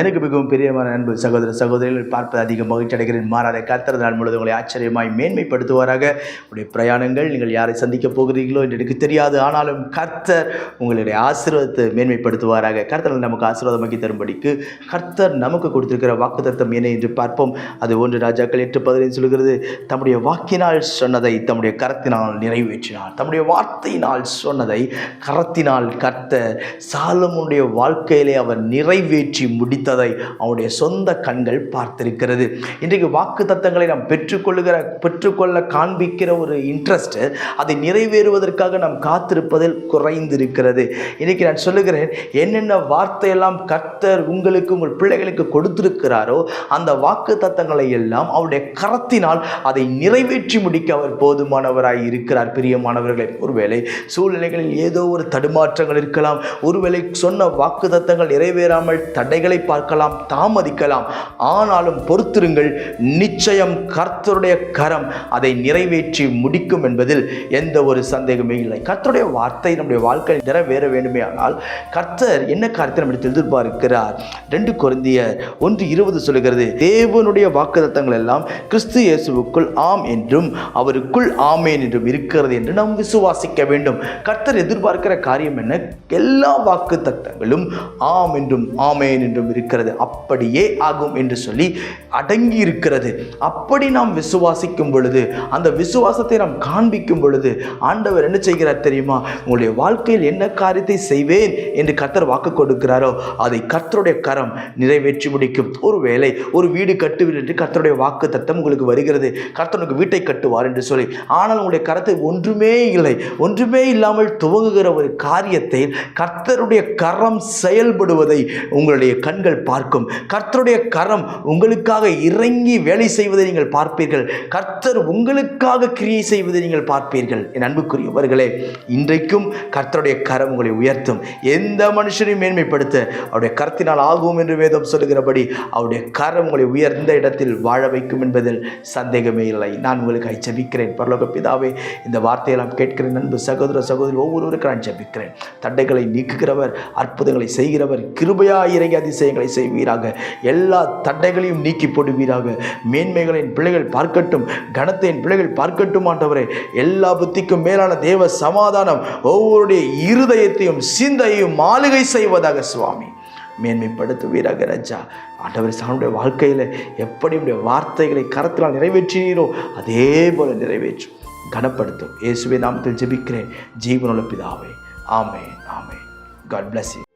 எனக்கு மிகவும் பிரியமான அன்பு சகோதர சகோதரிகள் பார்ப்பது அதிக மகிழ்ச்சி அடைகிறேன். மாறாத கர்த்தர் நாள் முழுவதும் உங்களை ஆச்சரியமாய் மேன்மைப்படுத்துவாராக. உங்களுடைய பிரயாணங்கள் நீங்கள் யாரை சந்திக்கப் போகிறீர்களோ என்று எனக்கு தெரியாது. ஆனாலும் கர்த்தர் உங்களுடைய ஆசீர்வாதத்தை மேன்மைப்படுத்துவாராக. கர்த்தர் நமக்கு ஆசீர்வாதமாக்கி தரும்படிக்கு கர்த்தர் நமக்கு கொடுத்திருக்கிற வாக்குத்தத்தம் என்ன என்று பார்ப்போம். அது ஒன்று ராஜாக்கள் எட்டு பதினைந்து சொல்கிறது தம்முடைய வாக்கினால் சொன்னதை தம்முடைய கரத்தினால் நிறைவேற்றினார். தம்முடைய வார்த்தையினால் சொன்னதை கரத்தினால் கர்த்தர் சாலமுடைய வாழ்க்கையிலே அவர் நிறைவேற்றி முடி முடித்ததை அவருடைய சொந்த கண்கள் பார்த்திருக்கிறது. இன்றைக்கு வாக்கு தத்தங்களை நாம் பெற்றுக்கொள்ளுகிற பெற்றுக்கொள்ள காண்பிக்கிற ஒரு இன்ட்ரெஸ்ட் அதை நிறைவேறுவதற்காக நாம் காத்திருப்பதில் குறைந்திருக்கிறது. இன்றைக்கி நான் சொல்லுகிறேன் என்னென்ன வார்த்தையெல்லாம் கர்த்தர் உங்களுக்கு உங்கள் பிள்ளைகளுக்கு கொடுத்திருக்கிறாரோ அந்த வாக்கு தத்தங்களை எல்லாம் அவருடைய கரத்தினால் அதை நிறைவேற்றி முடிக்க அவர் போதுமானவராய் இருக்கிறார். பிரியமானவர்களே ஒருவேளை சூழ்நிலைகளில் ஏதோ ஒரு தடுமாற்றங்கள் இருக்கலாம். ஒருவேளை சொன்ன வாக்கு தத்தங்கள் நிறைவேறாமல் தடைகளை பார்க்கலாம் தாமதிக்கலாம். ஆனாலும் பொறுத்திருங்கள் நிச்சயம் கர்த்தருடைய கரம் அதை நிறைவேற்றி முடிக்கும் என்பதில் எந்த ஒரு சந்தேகமே இல்லை. கர்த்தருடைய வார்த்தை நம்முடைய வாழ்க்கையில் நிறைவேற வேண்டுமே ஆனால் கர்த்தர் என்ன காரியத்தை நம்மிடத்தில் எதிர்பார்க்கிறார்? ரெண்டு குருந்தியர் ஒன்று இருபது சொல்லுகிறது தேவனுடைய வாக்குதத்தங்கள் எல்லாம் கிறிஸ்து இயேசுவுக்குள் ஆம் என்றும் அவருக்குள் ஆமேன் என்றும் இருக்கிறது என்று நாம் விசுவாசிக்க வேண்டும். கர்த்தர் எதிர்பார்க்கிற காரியம் என்ன? எல்லா வாக்கு தத்தங்களும் ஆம் என்றும் ஆமேன் என்றும் இருக்கிறது. அப்படியே ஆகும் என்று சொல்லி அடங்கி இருக்கிறது அப்படி நாம் விசுவாசிக்கும் பொழுது அந்த விசுவாசத்தை நாம் காண்பிக்கும் பொழுது ஆண்டவர் என்ன செய்கிறார் தெரியுமா? உங்களுடைய வாழ்க்கையில் என்ன காரியத்தை செய்வேன் என்று கர்த்தர் வாக்கு கொடுக்கிறாரோ அதை கர்த்தருடைய கரம் நிறைவேற்றி முடிக்கும். ஒருவேளை ஒரு வீடு கட்டுவீர் என்று கர்த்தருடைய வாக்கு தத்தம் உங்களுக்கு வருகிறது. கர்த்தனுக்கு வீட்டை கட்டுவார் என்று சொல்லி ஆனால் உங்களுடைய கரத்தை ஒன்றுமே இல்லை. ஒன்றுமே இல்லாமல் துவங்குகிற ஒரு காரியத்தை கர்த்தருடைய கரம் செயல்படுவதை உங்களுடைய கண்கள் பார்க்கும். கர்த்தருடைய கரம் உங்களுக்காக இறங்கி வேலை செய்வதை நீங்கள் பார்ப்பீர்கள். கர்த்தர் உங்களுக்காக கிரியை செய்வதை நீங்கள் பார்ப்பீர்கள். என் அன்புக்குரியவர்களே இன்றைக்கும் கர்த்தருடைய கரம் உங்களை உயர்த்தும். எந்த மனுஷனையும் மேன்மைப்படுத்த அவருடைய கரத்தினால் ஆகும் என்று வேதம் சொல்லுகிறபடி அவருடைய கரம் உங்களை உயர்ந்த இடத்தில் வாழ வைக்கும் என்பதில் சந்தேகமே இல்லை. நான் உங்களுக்கு ஜபிக்கிறேன். பரலோக பிதாவே இந்த வார்த்தையெல்லாம் கேட்கிறேன் அன்பு சகோதர சகோதரி ஒவ்வொருவருக்கும் நான் ஜபிக்கிறேன். தண்டைகளை நீக்குகிறவர் அற்புதங்களை செய்கிறவர் கிருபையா இறங்கி அதிசயங்கள் செய்வீராக. எல்லா தடைகளையும் நீக்கி போடுவீராக. மேன்மைகளை என் பிள்ளைகள் பார்க்கட்டும் கனத்தை என் பிள்ளைகள் பார்க்கட்டும் ஆண்டவரே. எல்லா புத்திக்கும் மேலான தேவ சமாதானம் ஒவ்வொருடைய இருதயத்தையும் சிந்தையும் மாளிகை செய்வதாக சுவாமி. மேன்மைப்படுத்துவீராக ராஜா. ஆண்டவர் சாமியுடைய வாழ்க்கையில் எப்படி உடைய வார்த்தைகளை கரத்தினால் நிறைவேற்றினீரோ அதே போல நிறைவேற்றும். கனப்படுத்தும். இயேசுவை நாமத்தில் ஜெபிக்கிறேன். ஜீவனுள்ள பிதாவே. ஆமே ஆமே காட் பிளஸ் you.